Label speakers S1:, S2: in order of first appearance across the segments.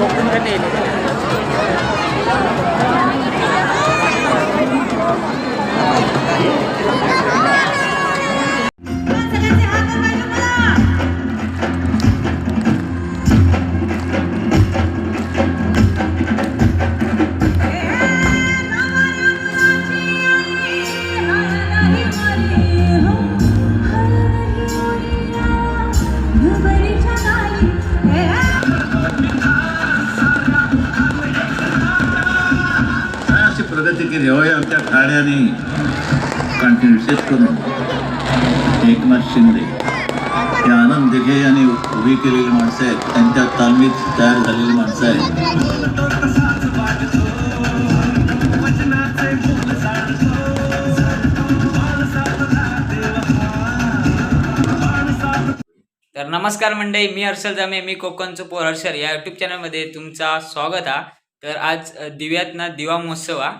S1: ลง
S2: บคุณกันเอง प्रगती केली. होय आमच्या ठाण्याने कंटिन्यू विशेष करून. एकनाथ शिंदे. हे आनंद दिघे यांनी उभी केलेली माणसं आहेत. त्यांच्या तालमीत तयार झालेली माणसं आहेत.
S1: तर नमस्कार मंडळी मी हर्षल जामे मी कोकणचं पोर हर्षल. या युट्यूब चॅनलमध्ये तुमचा स्वागत आहे. तर आज अ, दिव्यात ना दिवा महोत्सव हा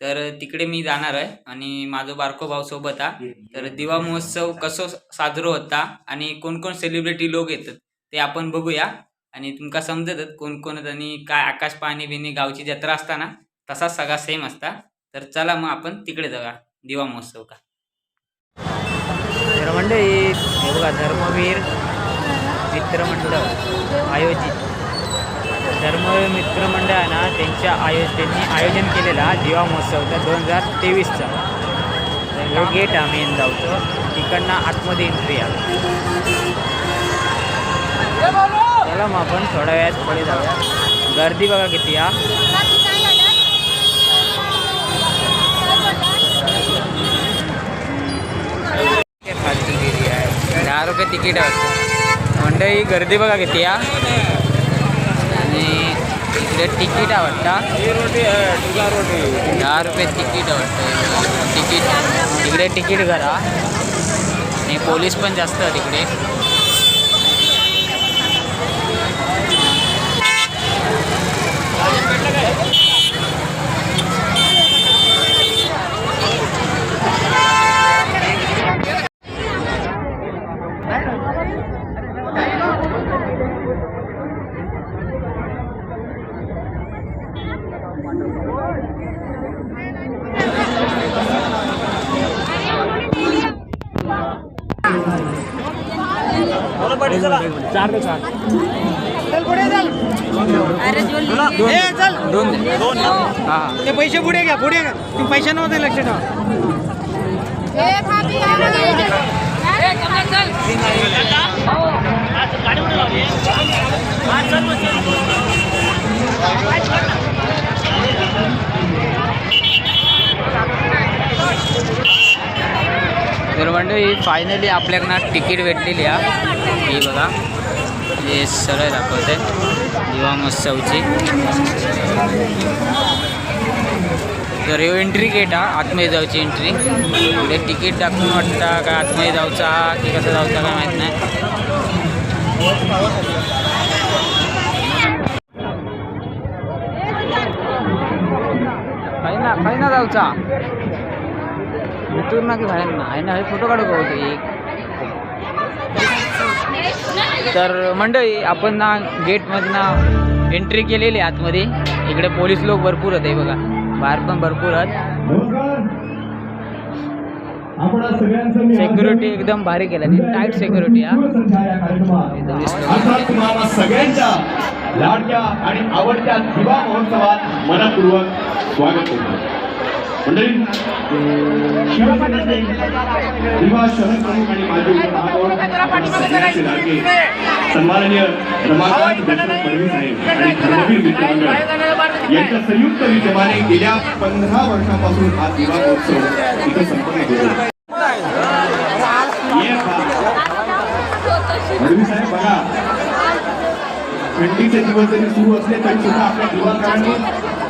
S1: तर तिकडे मी जाणार आहे आणि माझा बारको भाऊ सोबत हा. तर दिवा महोत्सव कसं साजरो होता आणि कोण कोण सेलिब्रिटी लोक येतात ते आपण बघूया. आणि तुमका समजतच कोण कोण आणि काय आकाश पाणी बिणी गावची जत्रा असताना तसाच सगळा सेम असता. तर चला मग आपण तिकडे जाऊया दिवा महोत्सव का. तर मंडळी हे बघा धर्मवीर मित्रमंडळ आयोजित. धर्मवीर मित्रमंडळानं त्यांच्या आयो त्यांनी आयोजन केलेला दिवा महोत्सवचा दोन हजार तेवीसचा. तर हे गेट आम्ही जाऊतो तिकडनं आतमध्ये एंट्री आहे चला मग आपण थोड्या वेळात पुढे जाऊया. गर्दी बघा किती हा. दहा रुपये तिकीट आहे. मंडळी गर्दी बघा किती या इकडे तिकीट आवडता? दहा रुपये तिकीट आवडतं. तिकीट तिकडे तिकीट करा. आणि पोलीस पण जास्त तिकडे चार ते चार दोन दोन हां
S3: ते पैसे पैसे नव्हते लक्ष ठेवा.
S1: तर मंडळी फायनली आपल्याकडनं तिकीट भेटलेली आहे. ही बघा. हे सरळ दाखवते दिवा महोत्सवची तर ह्यो एंट्री गेट हा आतमध्ये जाऊची एंट्री इकडे तिकीट दाखवून वाटता का आतमध्ये जाऊचा हा की कसं जाऊचा काय माहीत नाही. ना काही ना जाऊचा. भितूर ना की बाहेर ना आहे ना हे फोटो काढू का होतो एक? तर मंडळी आपण ना गेटमधनं एंट्री केलेली आहे आतमध्ये. इकडे पोलीस लोक भरपूर होते बघा. बाहेर पण भरपूर आहेत.
S4: सिक्युरिटी एकदम भारी केला. टाईट सिक्युरिटी
S5: सगळ्यांच्या लाडक्या आणि आवडत्या दिवा महोत्सवात मनपूर्वक स्वागत करतो. दिवा शहर प्रमुख आणि माजी सन्माननीय रमाकांत दशरथ पडवी साहेब आणि धर्मवीर मित्रमंडळ यांच्या संयुक्त विद्यमाने गेल्या पंधरा वर्षापासून हा दिवा महोत्सव इथं संपन्न पहा. पडवी साहेब बघा. थंडीचे दिवस जरी सुरू असले तरी सुद्धा आपल्या युवकांनी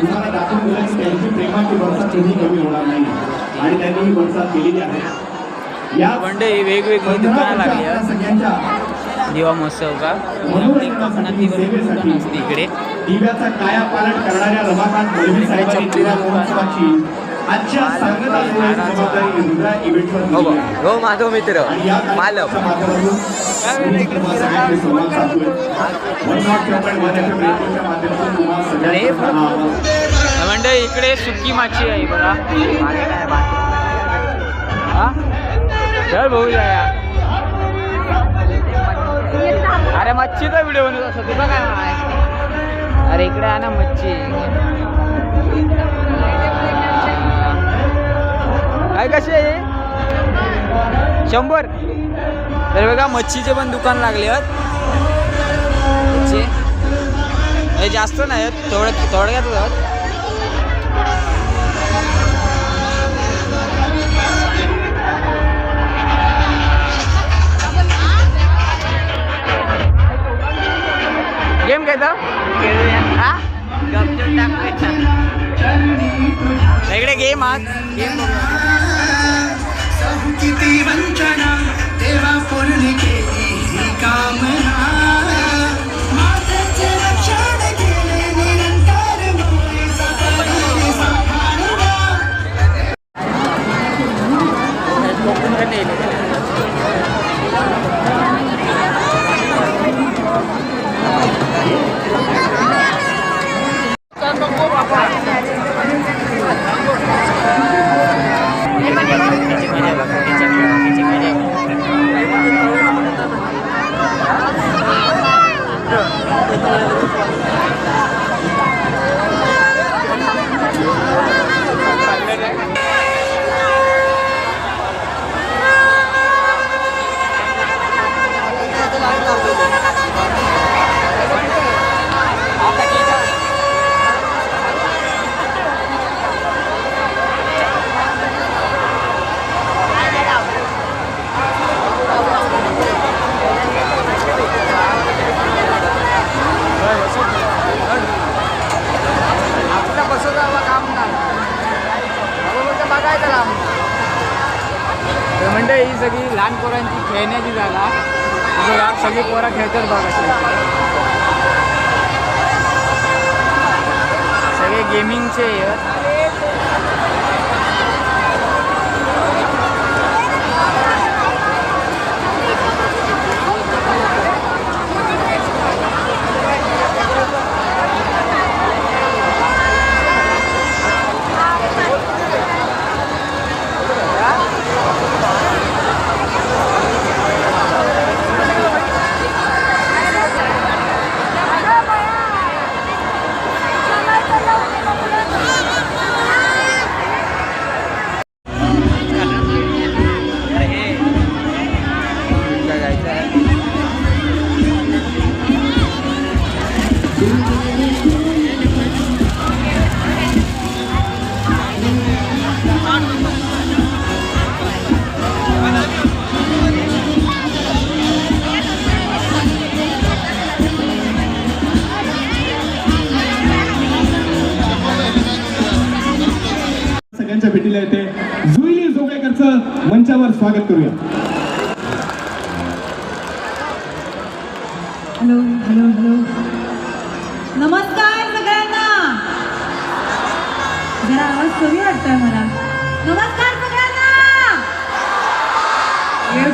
S5: तुम्हाला दाखवून दिलं की त्यांची प्रेमाची बरसात कधी कमी होणार नाही. आणि त्यांनी ही बरसात केलेली आहे. या
S1: मंडळी वेगवेगळी दुकानं लागली.
S5: सगळ्यांच्या
S1: दिवा महोत्सव का? इकडे.
S5: दिव्याचा कायापालट करणाऱ्या रमाकांत मौलवी साहेबांनी दिवा महोत्सवाची दिली आहे.
S4: हो माझा मित्र.
S5: आणि या कार्यक्रमाच्या माध्यमातून मी तुम्हा सगळ्यांशी संवाद साधतोय. One Not Your Mind, One FM रेडिओच्या माध्यमातून तुम्हा सगळ्यांचा हा आवाज
S1: मंडळी इकडे सुकी माची आहे बघा. हा? चल भाऊ अरे मच्छीचा व्हिडिओ बनवत असतो तुला काय अरे इकडे आहे ना मच्छी. काय कशी आहे शंभर. तर बघा मच्छीचे पण दुकान लागले आहेत. मच्छी. हे जास्त नाही आहेत थोड्या थोडक्यातच आहेत. गेम हा? इकडे गेम आज. गेम
S6: किती वंचना देवा पूर्ण केली ही कामना.
S1: पोरं सगळे गेमिंगचे आहेत.
S5: स्वागत करूया.
S7: हॅलो हॅलो हॅलो नमस्कार सगळ्यांना. जरा आवाज कमी वाटतोय मला. नमस्कार सगळ्यांना. हे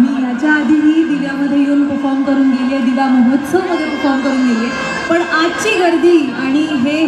S7: मी याच्या आधीही दिव्यामध्ये येऊन परफॉर्म करून गेले आहे दिवा महोत्सवमध्ये परफॉर्म करून गेले. पण आजची गर्दी आणि हे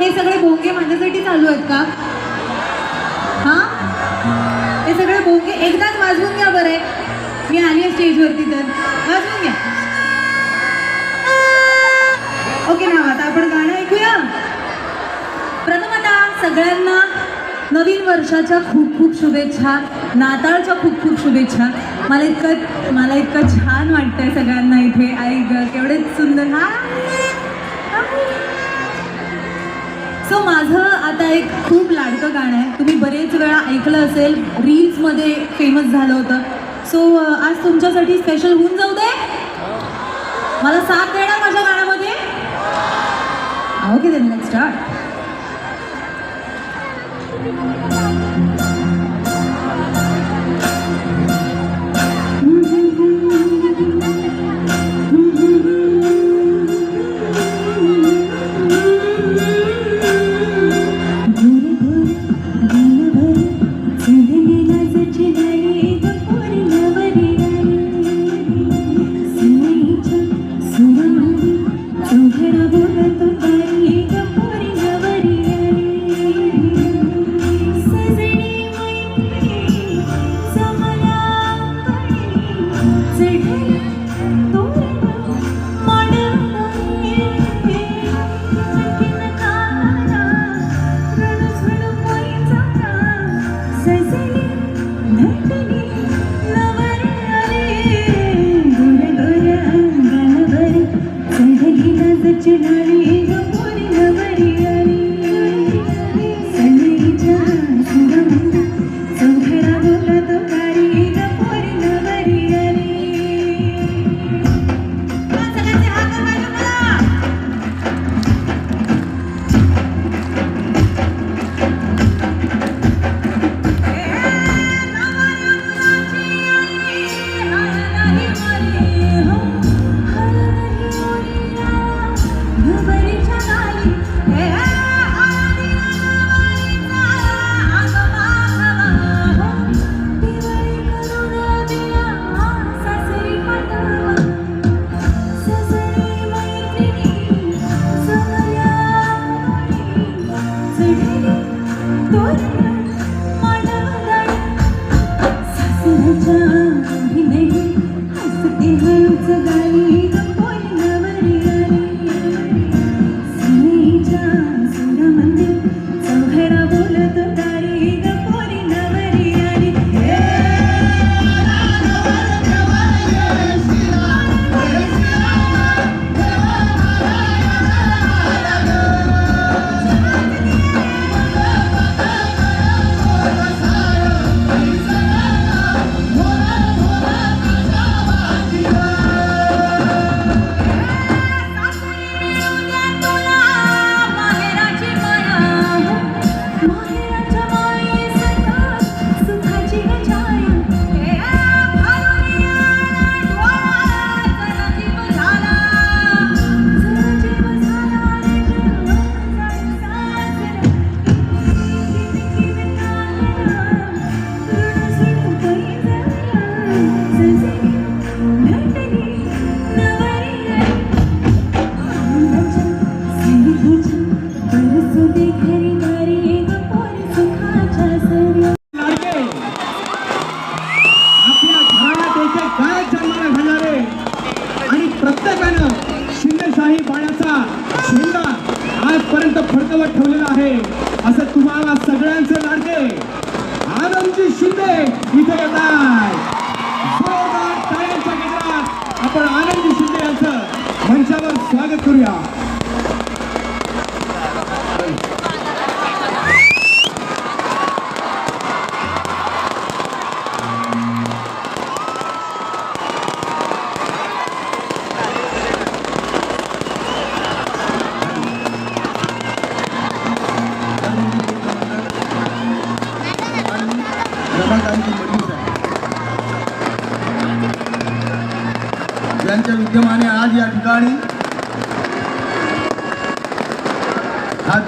S7: हे सगळे भोंगे माझ्यासाठी चालू आहेत का? भोंगे एकदाच वाजवून घ्या बरे मी आली आहे स्टेजवरती तर. वाजवून घ्या. ओके ना आता आपण गाणं ऐकूया. प्रथमता सगळ्यांना नवीन वर्षाच्या खूप खूप शुभेच्छा नाताळच्या खूप खूप शुभेच्छा. मला इतकं मला इतकं छान वाटतंय सगळ्यांना इथे. आई केवढेच सुंदर. हा सो माझं आता एक खूप लाडकं गाणं आहे. तुम्ही बरेच वेळा ऐकलं असेल रील्समध्ये फेमस झालं होतं. सो आज तुमच्यासाठी स्पेशल होऊन जाऊ दे. मला साथ देणार माझ्या गाण्यामध्ये? Okay then let start
S8: full time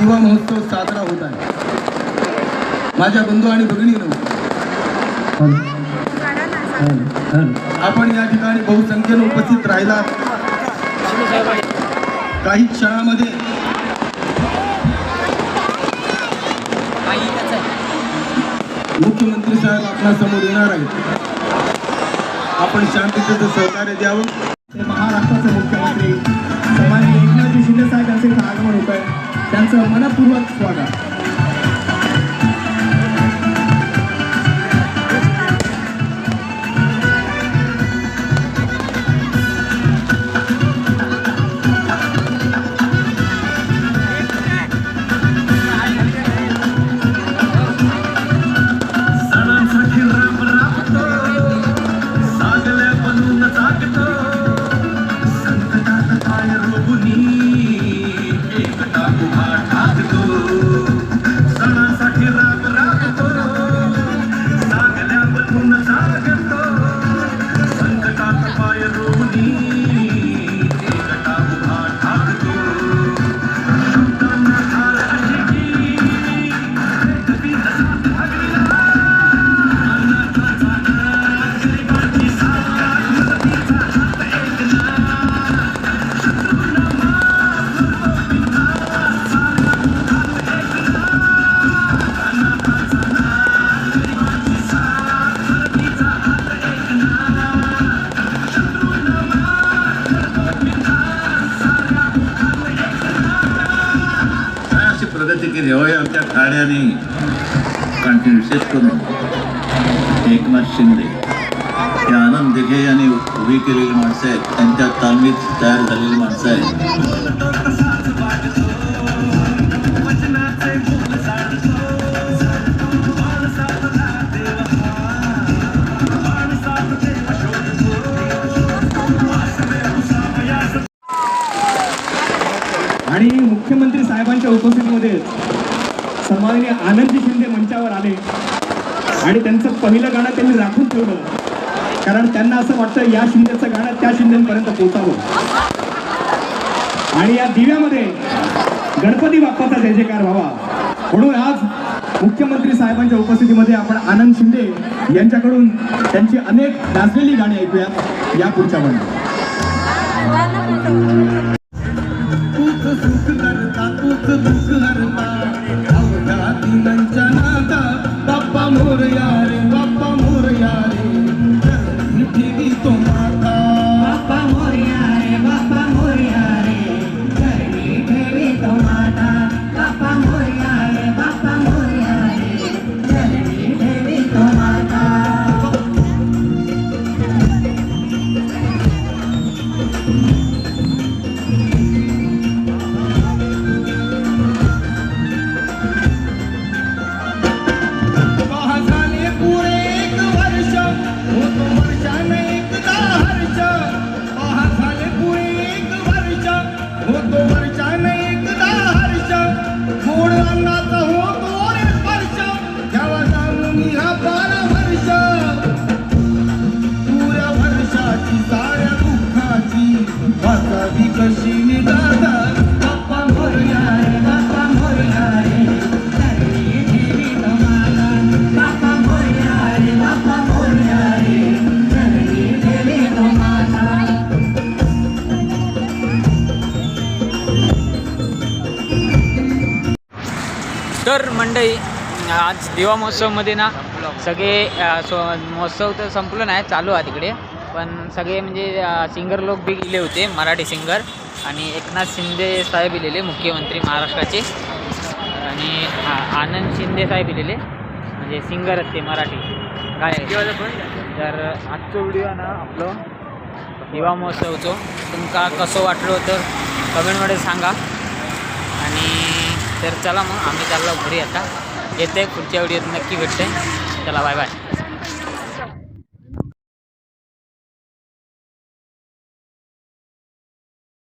S8: युवा महोत्सव साजरा होत आहे. माझ्या बंधू आणि भगिनीनं. आपण या ठिकाणी बहुसंख्येनं उपस्थित राहिला. काही क्षणामध्ये मुख्यमंत्री साहेब आपणासमोर येणार आहेत. आपण शांततेचं सहकार्य द्यावं.
S5: महाराष्ट्राचे मुख्यमंत्री सन्माननीय एकनाथजी शिंदे साहेबांचे आगमन होत आहे. त्यांचं मनपूर्वक स्वागत.
S2: शिंदे. हे आनंद दिघे यांनी उभी केलेली माणसं आहेत. त्यांच्या तालमीत तयार झालेली माणसं आहेत.
S5: आणि मुख्यमंत्री साहेबांच्या उपस्थितीमध्ये सन्माननीय आनंदी आणि त्यांचं पहिलं गाणं त्यांनी राखून ठेवलं. कारण त्यांना असं वाटतं या शिंदेचं गाणं त्या शिंदेपर्यंत पोहोचावं. आणि या दिव्यामध्ये गणपती बाप्पाचा जय जयकार व्हावा. म्हणून आज मुख्यमंत्री साहेबांच्या उपस्थितीमध्ये आपण आनंद शिंदे यांच्याकडून त्यांची अनेक गाजलेली गाणी ऐकूयात. या पुढच्या मध्ये
S8: जाणून ह्या
S1: दिवा महोत्सवमध्ये ना सगळे सो महोत्सव तर संपलं नाही चालू आहे तिकडे. पण सगळे म्हणजे सिंगर लोक बी गेले होते मराठी सिंगर आणि एकनाथ शिंदे साहेब गेलेले मुख्यमंत्री महाराष्ट्राचे. आणि आनंद शिंदे साहेब दिलेले म्हणजे सिंगर आहेत ते मराठी. गायक तर आजचो व्हिडिओ ना आपलं दिवा महोत्सवचो. तुमका कसं वाटलो तर कमेंटमध्ये सांगा. आणि तर चला मग आम्ही चाललो घरी आता. येते पुढच्या व्हिडिओत नक्की भेटते. चला बाय बाय